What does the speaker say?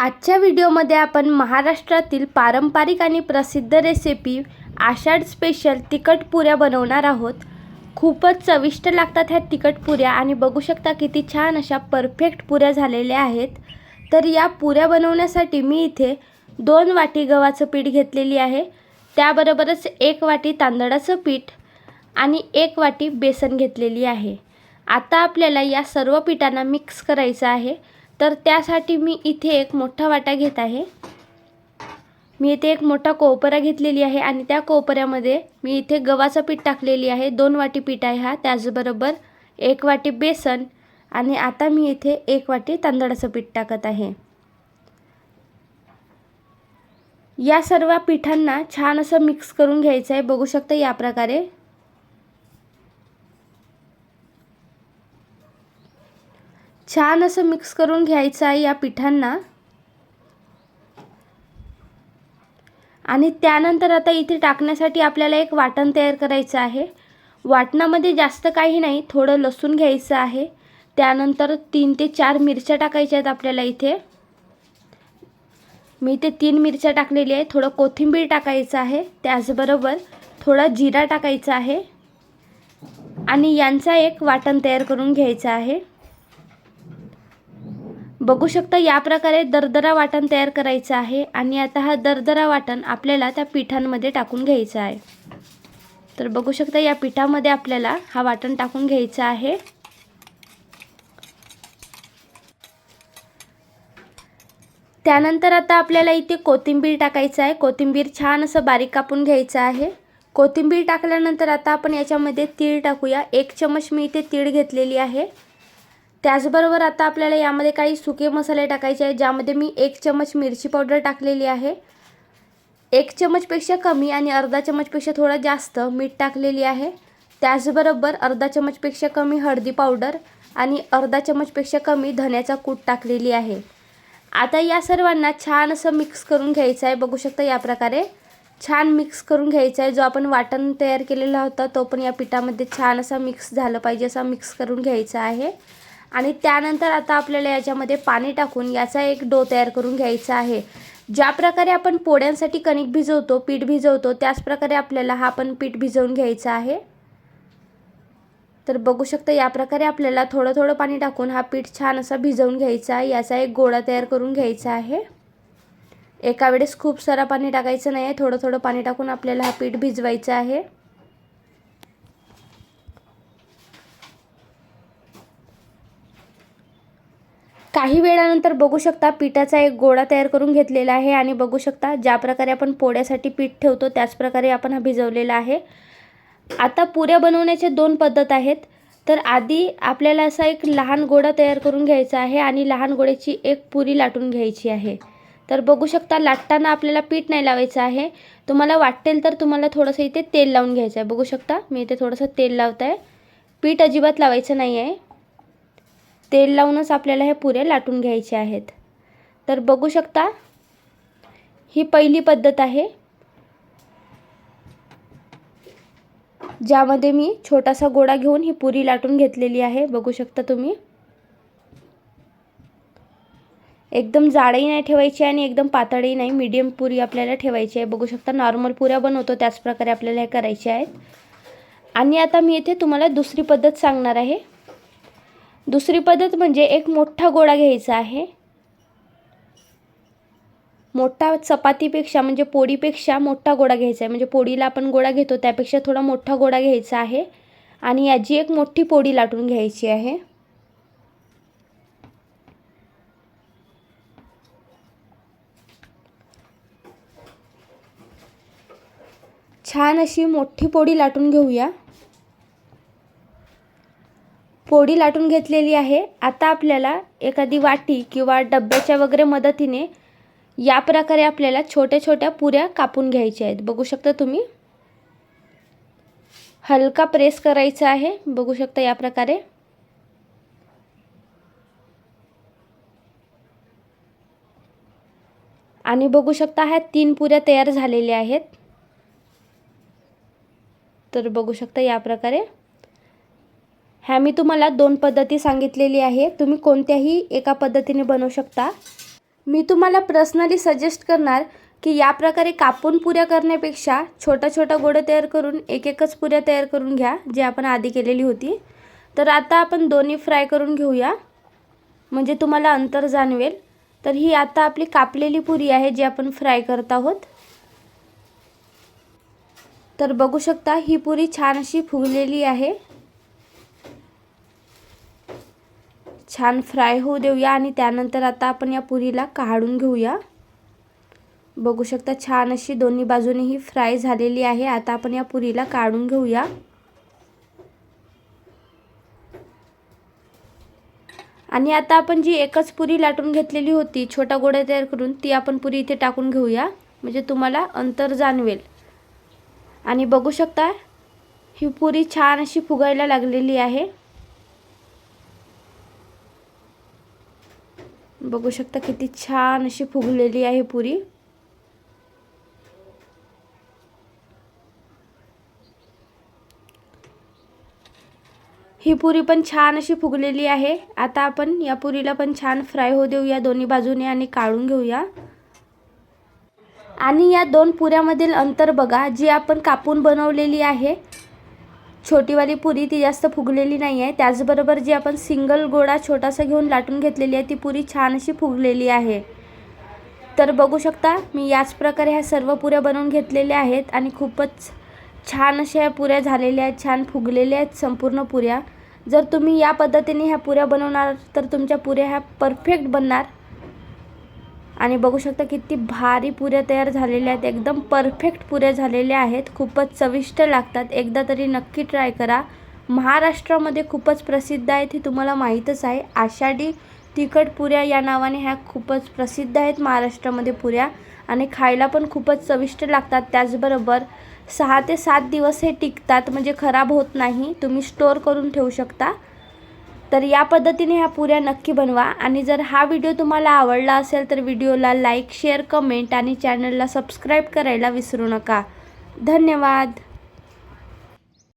आजच्या व्हिडिओमध्ये आपण महाराष्ट्रातील पारंपरिक आणि प्रसिद्ध रेसिपी आषाढ स्पेशल तिखट पुऱ्या बनवणार आहोत. खूपच चविष्ट लागतात ह्या तिखट पुऱ्या आणि बघू शकता किती छान अशा परफेक्ट पुऱ्या झालेल्या आहेत. तर या पुऱ्या बनवण्यासाठी मी इथे दोन वाटी गव्हाचं पीठ घेतलेली आहे. त्याबरोबरच एक वाटी तांदळाचं पीठ आणि एक वाटी बेसन घेतलेली आहे. आता आपल्याला या सर्व पिठांना मिक्स करायचं आहे. तर त्यासाठी मी इथे एक मोठा वाटा घेत आहे. मी इथे एक मोठा कोपरा घेतलेली आहे आणि त्या कोपऱ्यामध्ये मी इथे गव्हाचं पीठ टाकलेली आहे. दोन वाटी पीठ आहे हा त्याचबरोबर एक वाटी बेसन आणि आता मी इथे एक वाटी तांदळाचं पीठ टाकत आहे. या सर्व पिठांना छान असं मिक्स करून घ्यायचं आहे. बघू शकता या प्रकारे. छान असं मिक्स करून घ्यायचं आहे या पिठांना. आणि त्यानंतर आता इथे टाकण्यासाठी आपल्याला एक वाटण तयार करायचं आहे. वाटणामध्ये जास्त काही नाही थोडं लसूण घ्यायचं आहे. त्यानंतर तीन ते चार मिरच्या टाकायच्या आहेत आपल्याला इथे. मी इथे तीन मिरच्या टाकलेली आहे थोडं कोथिंबीर टाकायचं आहे त्याचबरोबर थोडा जिरा टाकायचा आहे. आणि यांचा एक वाटण तयार करून घ्यायचं आहे. बघू शकता या प्रकारे दरदरा वाटण तयार करायचं आहे आणि आता हा दरदरा वाटण आपल्याला त्या पिठांमध्ये टाकून घ्यायचं आहे. तर बघू शकता या पिठामध्ये आपल्याला हा वाटण टाकून घ्यायचा आहे. त्यानंतर आता आपल्याला इथे कोथिंबीर टाकायचं आहे. कोथिंबीर छान असं बारीक कापून घ्यायचं आहे. कोथिंबीर टाकल्यानंतर आता आपण याच्यामध्ये तीळ टाकूया. एक चमच मी इथे तीळ घेतलेली आहे. त्याचबरोबर आता आपल्याला यामध्ये काही सुके मसाले टाकायचे आहेत ज्यामध्ये मी एक चमच मिरची पावडर टाकलेली आहे. एक चमचपेक्षा कमी आणि अर्धा चमचपेक्षा थोडा जास्त मीठ टाकलेली आहे. त्याचबरोबर अर्धा चमचपेक्षा कमी हळदी पावडर आणि अर्धा चमचपेक्षा कमी धन्याचा कूट टाकलेली आहे. आता या सर्वांना छान असं मिक्स करून घ्यायचं आहे. बघू शकता या प्रकारे. छान मिक्स करून घ्यायचा आहे. जो आपण वाटण तयार केलेला होता तो पण या पिठामध्ये छान असा मिक्स झालं पाहिजे असा मिक्स करून घ्यायचा आहे. आणि त्यानंतर आता आपल्याला याच्यामध्ये पाणी टाकून याचा एक डो तयार करून घ्यायचा आहे. ज्या प्रकारे आपण पोळ्यांसाठी कणिक भिजवतो पीठ भिजवतो त्याच प्रकारे आपल्याला हा पण पीठ भिजवून घ्यायचा आहे. तर बघू शकता या प्रकारे आपल्याला थोडं थोडं पाणी टाकून हा पीठ छान असा भिजवून घ्यायचा आहे. याचा एक गोळा तयार करून घ्यायचा आहे. एका वेळेस खूप सारा पाणी टाकायचं नाही आहे थोडं थोडं पाणी टाकून आपल्याला हा पीठ भिजवायचं आहे. काही वेळानंतर बघू शकता पिठाचा एक गोळा तयार करून घेतलेला आहे आणि बघू शकता ज्या प्रकारे आपण पोळ्यासाठी पीठ ठेवतो त्याच प्रकारे आपण हा भिजवलेला आहे. आता पुऱ्या बनवण्याचे दोन पद्धत आहेत. तर आधी आपल्याला असा एक लहान गोडा तयार करून घ्यायचा आहे आणि लहान गोड्याची एक पुरी लाटून घ्यायची आहे. तर बघू शकता लाटताना आपल्याला पीठ नाही लावायचं आहे. तुम्हाला वाटेल तर तुम्हाला थोडंसं इथे तेल लावून घ्यायचं आहे. बघू शकता मी इथे थोडंसं तेल लावत आहे. पीठ अजिबात लावायचं नाही आहे. तेल लावूनच आपल्याला हे पुरे लाटून घ्यायचे आहेत. तर बघू शकता ही पहिली पद्धत आहे. ज्यामध्ये मी छोटासा गोळा घेऊन ही पुरी लाटून घेतलेली आहे. बघू शकता तुम्ही. एकदम जाडही नाही ठेवायची आणि एकदम पातळही नाही. मीडियम पुरी आपल्याला ठेवायची आहे. बघू शकता नॉर्मल पुऱ्या बनवतो. त्याच प्रकारे आपल्याला हे करायचे आहेत. आणि आता मी इथे तुम्हाला दुसरी पद्धत सांगणार आहे. दुसरी पद्धत म्हणजे एक मोठा गोळा घ्यायचा आहे. मोठा चपातीपेक्षा म्हणजे पोळीपेक्षा मोठा गोळा घ्यायचा आहे. म्हणजे पोळीला आपण गोळा घेतो त्यापेक्षा थोडा मोठा गोळा घ्यायचा आहे. आणि याची एक मोठी पोळी लाटून घ्यायची आहे. छान अशी मोठी पोळी लाटून घेऊया. पोळी लाटून घेतलेली आहे. आता आपल्याला एखादी वाटी किंवा डब्याच्या वगैरे मदतीने या प्रकारे आपल्याला छोट्या छोट्या पुऱ्या कापून घ्यायच्या आहेत. बघू शकता तुम्ही? हलका प्रेस करायचा आहे. बघू शकता या प्रकारे. आणि बघू शकता ह्या तीन पुऱ्या तयार झालेल्या आहेत. तर बघू शकता या प्रकारे. ह्या मी तुम्हाला दोन पद्धती सांगितलेली आहे. तुम्ही कोणत्याही एका पद्धतीने बनवू शकता. मी तुम्हाला पर्सनली सजेस्ट करणार की या प्रकारे कापून पुऱ्या करण्यापेक्षा छोट्या छोट्या गोळ्या तयार करून एक एकच पुऱ्या तयार करून घ्या जे आपण आधी केलेली होती. तर आता आपण दोन्ही फ्राय करून घेऊया. म्हणजे तुम्हाला अंतर जाणवेल. तर ही आता आपली कापलेली पुरी आहे जी आपण फ्राय करत आहोत. तर बघू शकता ही पुरी छान अशी फुगलेली आहे. छान फ्राय होऊ देऊया आणि त्यानंतर आता आपण या पुरीला काढून घेऊया. बघू शकता छान अशी दोन्ही बाजूने ही फ्राय झालेली आहे. आता आपण या पुरीला काढून घेऊया. आणि आता आपण जी एकच पुरी लाटून घेतलेली होती छोटा गोळ्या तयार करून ती आपण पुरी इथे टाकून घेऊया. म्हणजे तुम्हाला अंतर जाणवेल. आणि बघू शकता ही पुरी छान अशी फुगायला लागलेली आहे. बघू शकता किती छान अशी फुगलेली आहे पुरी. ही पुरी पण छान अशी फुगलेली आहे. आता आपण या पुरीला पण छान फ्राय होऊ देऊया दोन्ही बाजूने आणि काढून घेऊया. आणि या दोन पुऱ्यामधील अंतर बघा जी आपण कापून बनवलेली आहे छोटीवाली पुरी ती जास्त फुगलेली नाही आहे त्याचबरोबर जी आपण सिंगल गोळा छोटासा घेऊन लाटून घेतलेली आहे ती पुरी छान अशी फुगलेली आहे. तर बघू शकता मी याच प्रकारे ह्या सर्व पुऱ्या बनवून घेतलेल्या आहेत आणि खूपच छान अशा ह्या पुऱ्या झालेल्या आहेत छान फुगलेल्या आहेत संपूर्ण पुऱ्या. जर तुम्ही या पद्धतीने ह्या पुऱ्या बनवणार तर तुमच्या पुऱ्या ह्या परफेक्ट बनणार. आणि बघू शकता किती भारी पुऱ्या तयार झालेल्या आहेत. एकदम परफेक्ट पुऱ्या झालेल्या आहेत. खूपच चविष्ट लागतात. एकदा तरी नक्की ट्राय करा. महाराष्ट्रामध्ये खूपच प्रसिद्ध आहेत हे तुम्हाला माहीतच आहे. आषाढी तिखट पुऱ्या या नावाने ह्या खूपच प्रसिद्ध आहेत महाराष्ट्रामध्ये पुऱ्या आणि खायला पण खूपच चविष्ट लागतात. त्याचबरोबर सहा ते सात दिवस हे टिकतात. म्हणजे खराब होत नाही. तुम्ही स्टोअर करून ठेवू शकता. तर या पद्धतीने ह्या पुऱ्या नक्की बनवा. आणि जर हा व्हिडिओ तुम्हाला आवडला असेल तर व्हिडिओला लाईक शेअर कमेंट आणि चॅनलला सबस्क्राईब करायला विसरू नका. धन्यवाद.